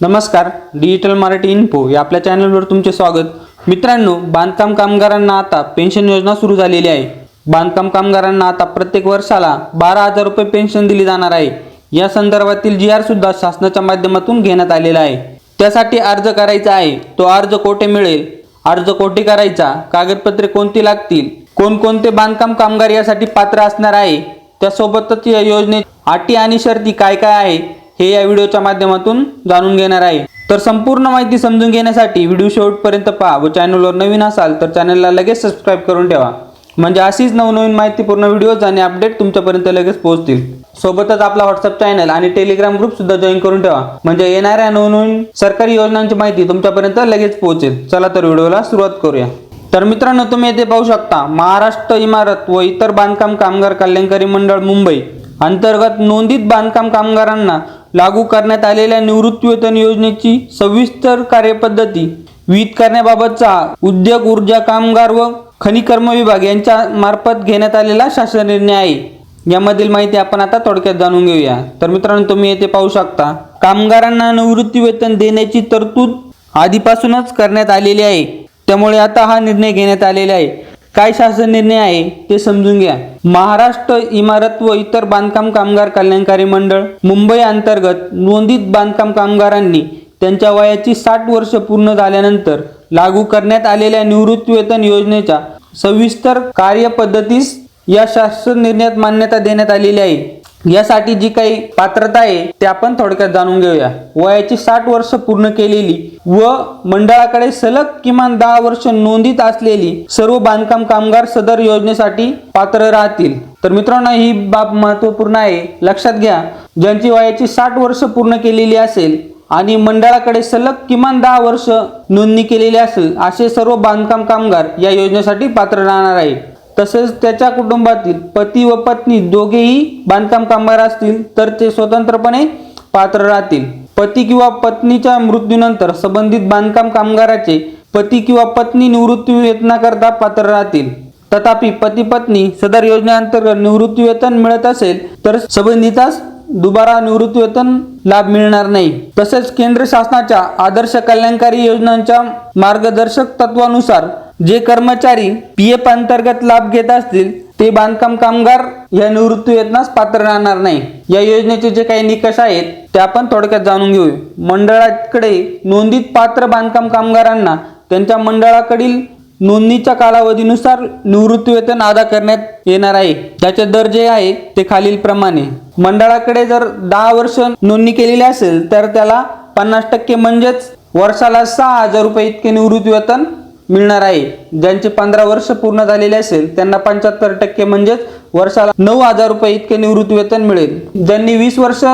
नमस्कार digital Marathi info या आपल्या चॅनलवर तुमचे स्वागत. मित्रांनो बांधकाम कामगारांना आता पेन्शन योजना सुरू झालेली आहे. बांधकाम कामगारांना आता प्रत्येक वर्षाला बारा हजार रुपये पेन्शन दिली जाणार आहे. या संदर्भातील जी आर सुद्धा शासनाच्या माध्यमातून घेण्यात आलेला आहे. त्यासाठी अर्ज करायचा आहे. तो अर्ज कोठे मिळेल? अर्ज कोठे करायचा? कागदपत्रे कोणती लागतील? कोणकोणते बांधकाम कामगार यासाठी पात्र असणार आहे? त्यासोबतच या योजने अटी आणि शर्ती काय काय आहे? हे या व्हिडिओच्या माध्यमातून जाणून घेणार आहे. तर संपूर्ण माहिती समजून घेण्यासाठी व्हिडिओ शेवटपर्यंत पहा व चॅनलवर नवीन असाल तर चॅनलला लगेच सबस्क्राईब करून ठेवा. म्हणजे अशीच नवनवीन माहितीपूर्ण व्हिडिओज आणि अपडेट तुमच्यापर्यंत लगेच पोहोचतील. सोबतच आपला व्हॉट्सअप चॅनल आणि टेलिग्राम ग्रुप सुद्धा जॉईन करून ठेवा. म्हणजे येणाऱ्या नवनवीन सरकारी योजनांची माहिती तुमच्यापर्यंत लगेच पोहोचेल. चला तर व्हिडिओला सुरुवात करूया. तर मित्रांनो तुम्ही येथे पाहू शकता महाराष्ट्र इमारत व इतर बांधकाम कामगार कल्याणकारी मंडळ मुंबई. अंतर्गत नोंदीत बांधकाम कामगारांना लागू करण्यात आलेल्या निवृत्तीवेतन योजनेची सविस्तर कार्यपद्धती विहित करण्याबाबतचा उद्योग ऊर्जा कामगार व खनिकर्म विभाग यांच्या मार्फत घेण्यात आलेला शासन निर्णय आहे. यामधील माहिती आपण आता थोडक्यात जाणून घेऊया. तर मित्रांनो तुम्ही येथे पाहू शकता कामगारांना निवृत्ती वेतन देण्याची तरतूद आधीपासूनच करण्यात आलेली आहे. त्यामुळे आता हा निर्णय घेण्यात आलेला आहे. काय शासन निर्णय आहे ते समजून घ्या. महाराष्ट्र इमारत व इतर बांधकाम कामगार कल्याणकारी मंडळ मुंबई अंतर्गत नोंदीत बांधकाम कामगारांनी त्यांच्या वयाची साठ वर्ष पूर्ण झाल्यानंतर लागू करण्यात आलेल्या निवृत्तीवेतन योजनेच्या सविस्तर कार्यपद्धतीस या शासन निर्णयात मान्यता देण्यात आलेली आहे. यासाठी जी काही पात्रता आहे ते आपण थोडक्यात जाणून घेऊया. वयाची साठ वर्ष पूर्ण केलेली व मंडळाकडे सलग किमान दहा वर्ष नोंदीत असलेली सर्व बांधकाम कामगार सदर योजनेसाठी पात्र राहतील. तर मित्रांनो ही बाब महत्त्वपूर्ण आहे. लक्षात घ्या ज्यांची वयाची साठ वर्ष पूर्ण केलेली असेल आणि मंडळाकडे सलग किमान दहा वर्ष नोंदणी केलेली असेल असे सर्व बांधकाम कामगार या योजनेसाठी पात्र राहणार आहे तसेच त्याच्या कुटुंबातील पती व पत्नी दोघेही बांधकाम कामगार असतील तर ते स्वतंत्रपणे पात्र राहतील. पती किंवा पत्नीच्या मृत्यूनंतर संबंधित बांधकाम कामगाराचे पती किंवा पत्नी निवृत्ती वेतनाकरता पात्र राहतील. तथापि पती पत्नी सदर योजनेअंतर्गत निवृत्ती वेतन मिळत असेल तर संबंधितास दुबारा निवृत्ती वेतन लाभ मिळणार नाही. तसेच केंद्र शासनाच्या आदर्श कल्याणकारी योजनांच्या मार्गदर्शक तत्वानुसार जे कर्मचारी पी एफ अंतर्गत लाभ घेत असतील ते बांधकाम कामगार या निवृत्ती वेतनास पात्र राहणार नाही. या योजनेचे जे काही निकष आहेत ते आपण थोडक्यात जाणून घेऊ. मंडळाकडे नोंदीत पात्र बांधकाम कामगारांना त्यांच्या मंडळाकडील नोंदणीच्या कालावधीनुसार निवृत्तीवेतन अदा करण्यात येणार आहे. त्याचे दर जे आहे ते खालील प्रमाणे. मंडळाकडे जर दहा वर्ष नोंदणी केलेली असेल तर त्याला पन्नास टक्के म्हणजेच वर्षाला सहा हजार रुपये इतके निवृत्तीवेतन मिळणार आहे. ज्यांचे पंधरा वर्ष पूर्ण झालेले असेल त्यांना पंच्याहत्तर टक्के म्हणजेच वर्षाला नऊ हजार रुपये इतके निवृत्ती वेतन मिळेल. ज्यांनी वीस वर्ष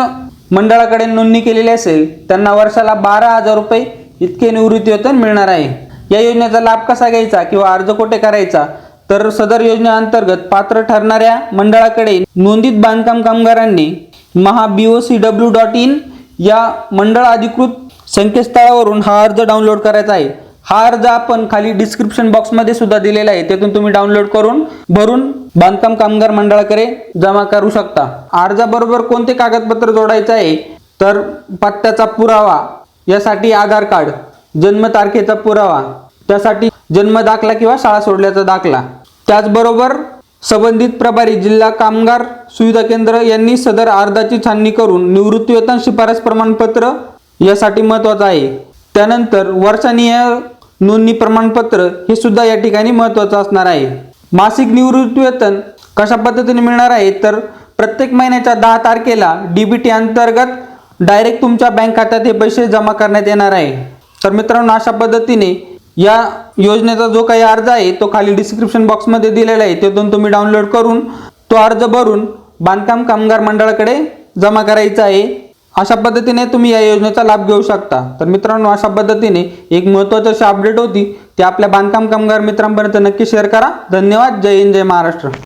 मंडळाकडे नोंदणी केलेली असेल त्यांना वर्षाला बारा हजार रुपये इतके निवृत्तीवेतन मिळणार आहे. या योजनेचा लाभ कसा घ्यायचा किंवा अर्ज कोठे करायचा? तर सदर योजनेअंतर्गत पात्र ठरणाऱ्या मंडळाकडे नोंदीत बांधकाम कामगारांनी Maha B O C W dot in या मंडळ अधिकृत संकेतस्थळावरून हा अर्ज डाउनलोड करायचा आहे. हा अर्ज आपण खाली डिस्क्रिप्शन बॉक्समध्ये सुद्धा दिलेला आहे. त्यातून तुम्ही डाउनलोड करून भरून बांधकाम कामगार मंडळाकडे जमा करू शकता. अर्जाबरोबर कोणते कागदपत्र जोडायचं आहे? तर पत्त्याचा पुरावा यासाठी आधार कार्ड जन्मतारखेचा पुरावा त्यासाठी जन्म दाखला किंवा शाळा सोडल्याचा दाखला. त्याचबरोबर संबंधित प्रभारी जिल्हा कामगार सुविधा केंद्र यांनी सदर अर्जाची छाननी करून निवृत्तीवेतन शिफारस प्रमाणपत्र यासाठी महत्वाचं आहे. त्यानंतर वर्षानीय नोंदणी प्रमाणपत्र हे सुद्धा या ठिकाणी महत्वाचं असणार आहे. मासिक निवृत्तीवेतन कशा पद्धतीने मिळणार आहे? तर प्रत्येक महिन्याच्या दहा तारखेला डीबीटी अंतर्गत डायरेक्ट तुमच्या बँक खात्यात हे पैसे जमा करण्यात येणार आहे. तर मित्रांनो अशा पद्धतीने या योजनेचा जो काही अर्ज आहे तो खाली डिस्क्रिप्शन बॉक्समध्ये दिलेला आहे. त्यातून तुम्ही डाउनलोड करून तो अर्ज भरून बांधकाम कामगार मंडळाकडे जमा करायचा आहे. अशा पद्धतीने तुम्ही या योजनेचा लाभ घेऊ शकता. तर मित्रांनो अशा पद्धतीने एक महत्त्वाची अशी अपडेट होती. ती आपल्या बांधकाम कामगार मित्रांपर्यंत नक्की शेअर करा. धन्यवाद. जय हिंद जय महाराष्ट्र.